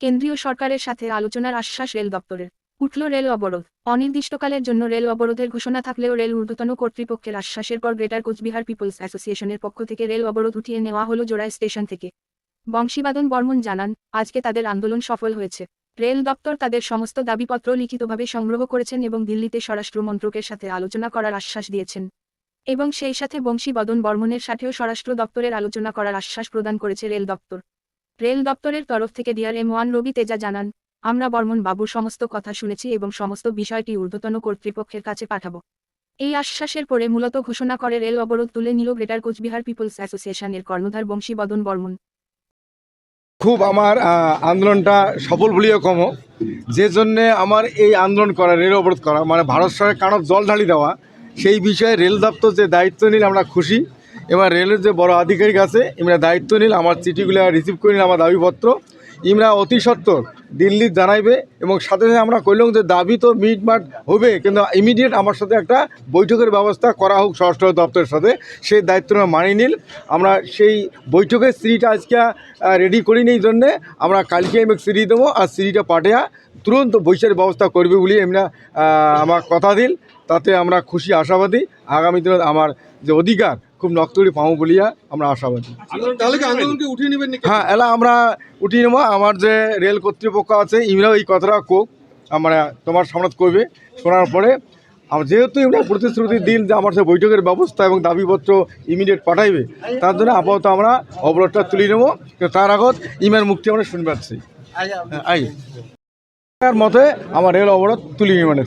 কেন্দ্রীয় সরকারের সাথে আলোচনার আশ্বাস রেল দপ্তরের। উঠল রেল অবরোধ। অনির্দিষ্টকালের জন্য রেল অবরোধের ঘোষণা থাকলেও রেল ঊর্ধ্বতন কর্তৃপক্ষের আশ্বাসের পর গ্রেটার কোচবিহার পিপলস অ্যাসোসিয়েশনের পক্ষ থেকে রেল অবরোধ উঠিয়ে নেওয়া হলো জোড়াই স্টেশন থেকে। বংশীবাদন বর্মন জানান, আজকে তাদের আন্দোলন সফল হয়েছে। রেল দপ্তর তাদের সমস্ত দাবিপত্র লিখিতভাবে সংগ্রহ করেছেন এবং দিল্লিতে স্বরাষ্ট্র মন্ত্রকের সাথে আলোচনা করার আশ্বাস দিয়েছেন। এবং সেই সাথে বংশীবদন বর্মনের সাথেও স্বরাষ্ট্র দপ্তরের আলোচনা করার আশ্বাস প্রদান করেছে রেল দপ্তর। রেল দপ্তরের তরফ থেকে ডিআরএম ওয়ান রবি তেজা জানান, আমরা বর্মন বাবুর সমস্ত কথা শুনেছি এবং সমস্ত বিষয়টি ঊর্ধ্বতন কর্তৃপক্ষের কাছে পাঠাবো। এই আশ্বাসের পরে মূলত ঘোষণা করে রেল অবরোধ তুলে নিল গ্রেটার কোচবিহার পিপলস অ্যাসোসিয়েশনের কর্ণধার বংশীবদন বর্মন। খুব আমার আন্দোলনটা সফল বলিও কম। যে জন্যে আমার এই আন্দোলন করা, রেল অবরোধ করা মানে ভারত সরকার কারণ জল ঢালি দেওয়া, সেই বিষয়ে রেল দপ্তর যে দায়িত্ব নিল আমরা খুশি। এবার রেলের যে বড় আধিকারিক আছে, ইমরা দায়িত্ব নিল, আমার চিঠিগুলো রিসিভ করে নিল আমার দাবিপত্র। ইমরা অতি সত্বর দিল্লি জানাইবে এবং সাথে সাথে আমরা কইলাম যে দাবি তো মিট মাট হবে, কিন্তু ইমিডিয়েট আমার সাথে একটা বৈঠকের ব্যবস্থা করা হোক স্বরাষ্ট্র দপ্তরের সাথে। সেই দায়িত্ব আমরা মানি নিল। আমরা সেই বৈঠকের সিঁড়িটা আজকে রেডি করি এই জন্যে। আমরা কালকে আমি সিঁড়ি দেবো, আর সিঁড়িটা পাঠিয়ে তুরন্ত বৈশাখের ব্যবস্থা করবে বলে এমনি আমার কথা দিল। তাতে আমরা খুশি আশাবাদী। আগামী দিনে আমার যে অধিকার খুব নক্তরি পাবো বলিয়া আমরা আশাবাদী। তাহলে কি আন্দোলনকে উঠিয়ে নেবেন নাকি? হ্যাঁ এলা আমরা উঠিয়ে নেব। আমার যে রেল কর্তৃপক্ষ আছে ইমরাও এই কথাটা কোক আমরা তোমার সামনে করবে। শোনার পরে আমার যেহেতু ইমরা প্রতিশ্রুতি দিন যে আমার সে বৈঠকের ব্যবস্থা এবং দাবিপত্র ইমিডিয়েট পাঠাইবে তার জন্য আপাতত আমরা অবরোধটা তুলে নেব। তার আগত ইমের মুক্তি আমরা শুনতে পাচ্ছি হ্যাঁ, আই মতে আমার রেল অবরোধ তুলে নিয়ে মানে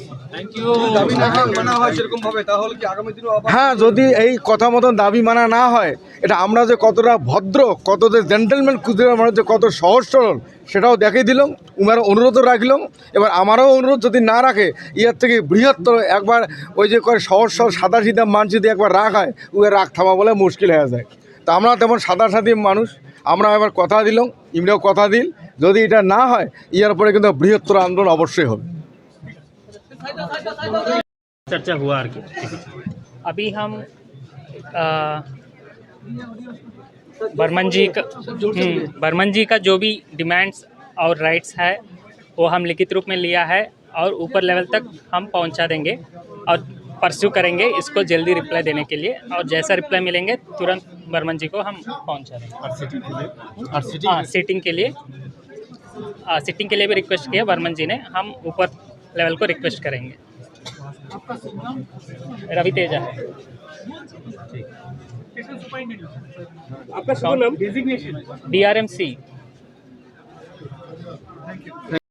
দাবি না হয় সেরকম ভাবে তাহলে কি আগামী দিনে আবার হ্যাঁ যদি এই কথা মতন দাবি মানা না হয় এটা আমরা যে কতটা ভদ্র কত যে জেন্টেলম্যান কুদিরা মানুষ যে কত সহজ সরল সেটাও দেখিয়ে দিলাম উমার অনুরোধও রাখলাম। এবার আমারও অনুরোধ যদি না রাখে ইয়ার থেকে বৃহত্তর একবার ওই যে করে সহজ সরল সাদা সিধা মানুষ যদি একবার রাগ হয় উয়ে রাগ থামা বলে মুশকিল হয়ে যায়। তা আমরা তেমন সাদা সাদি মানুষ আমরা এবার কথা দিলাম ইমরাও কথা দিল যদি এটা না হয় ইয়ার পরে কিন্তু বৃহত্তর আন্দোলন অবশ্যই হবে चर्चा हुआ आर के अभी हम आ, बर्मन जी का हम्म, बर्मन जी का जो भी डिमांड्स और राइट्स है वो हम लिखित रूप में लिया है और ऊपर लेवल तक हम पहुंचा देंगे और परस्यू करेंगे इसको जल्दी रिप्लाई देने के लिए और जैसा रिप्लाई मिलेंगे तुरंत बर्मन जी को हम पहुँचा देंगे हाँ सीटिंग के लिए। हाँ, सीटिंग के लिए भी रिक्वेस्ट किया बर्मन जी ने। हम ऊपर लेवल को रिक्वेस्ट करेंगे। रवि तेजा आपका शुभ नाम? D R M C